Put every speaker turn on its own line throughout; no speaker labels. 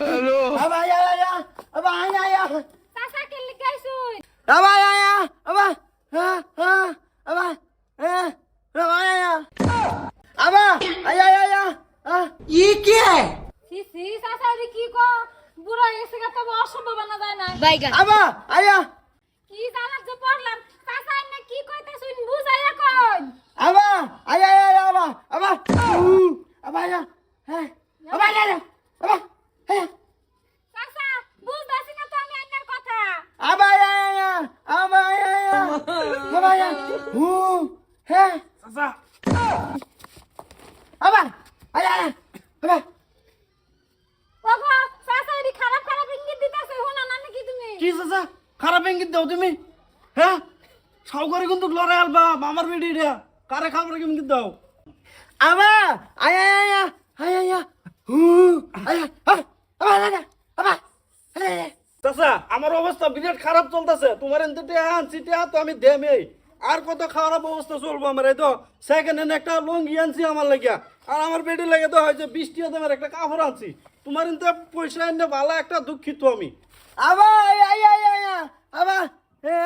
Hello. আবা আয়া
আয়া আবা আয়া আয়া। চাচা কে লিগাইছুই আবা আয়া আয়া আবা হ্যাঁ হ্যাঁ আবা
হ্যাঁ
আবা আয়া
আবা আয়া আয়া আয়া ই কি? সি সি চাচা রে
কি কো? বুড়া এসে গা অসম্ভব না যায় না। বাইগা আবা আয়া। কি
জানার যে পড়লাম। চাচা কি কইতাছুন বুঝাইয়া
কও আয়া আয়া হু হ্যাঁ
চাচা
আবা আয়া আয়া আবা
ওগো চাচা এরি খারাপ খারাপ ইঙ্গিত দিতেছে হুনা না নাকি তুমি
কি চাচা খারাপ ইঙ্গিত দাও তুমি হ্যাঁ সাউকারি কিন্তু লড়াই আলবা আমার বেডি রে কারে খাবার ইঙ্গিত দাও
আবা আয়া আয়া আয়া আয়া হু আয়া আবা আবা আয়া আবা আয়া
চাচা আমার অবস্থা বিরাট খারাপ চলতেছে। তোমার এনতে আনছি তো আমি দেমই আর কত খারাপ অবস্থা চলবো আমার এই তো সেকেন্ড হ্যান্ড একটা লুঙ্গি আনছি আমার লাগিয়া। আর আমার বেডি লাগে তো হয়েছে বৃষ্টি দামের একটা কাপড় আনছি। তোমার এনতে পয়সা এনে ভালো একটা দুঃখিত আমি।
আবা আয়া আয়া আয়া আয়া আবা এ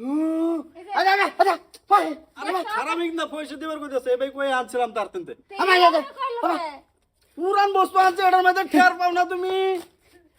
হু আয়া আয়া আয়া
খারাপ ইঙ্গিত না পয়সা দিবার কইতেছে এবার কই আনছিলাম তার তিনতে?
আবা আয়া আয়া আবা
পুরান বস্তু আনছে এটার মধ্যে ঠের পাও না তুমি।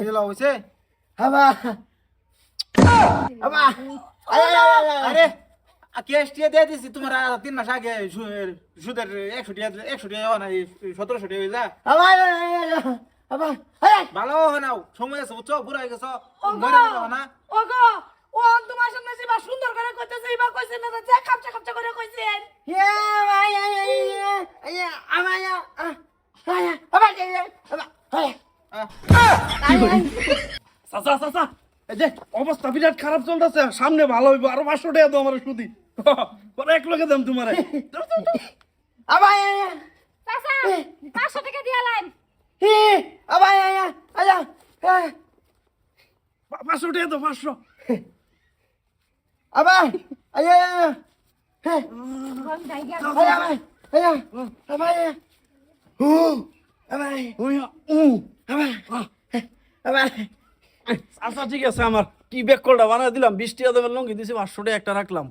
এগুলো হইছে?
আয়া আয়া
আরে ক্যাশ টিয়া দিয়ে দিছি তোমার তিন মাস আগে সুদের একশো টিয়া একশো হওয়া নাই সতেরোশো হয়ে
আবা আয়া
ভালো নাও সময় আছে বুঝছ? বুড়া হয়ে গেছো না
ওগো ও তোমার সামনে যেবা সুন্দর করে কইতেছে এবা কইছে না যে খাপচা খাপচা করে কইছেন
ইয়া আয়া আয়া আয়া আবা আয়া আয়া আবা আয়া আবা আয়া
চাচা চাচা এই যে অবস্থা বিরাট খারাপ চলতেছে। সামনে ভালো হইব আরও পাঁচশো টাকা দাও আমার সুদি। পরে এক লোকে দাম তোমারে।
আবা আয়া
চাচা 500 টাকা দিয়া লাইন।
হি আবা আয়া আয়া
পাঁচশো টাকা দাও পাঁচশো।
আবা আয়া আয়া হ্যাঁ
কোন
আয়া আয়া আয়া। হু আবা
ওই উ
আবা আবা
আচ্ছা ঠিক আছে, আমার কি ব্যাগ কলটা বানিয়ে দিলাম? বৃষ্টি আদমের লঙ্গি দিছি, পাঁচশো একটা রাখলাম।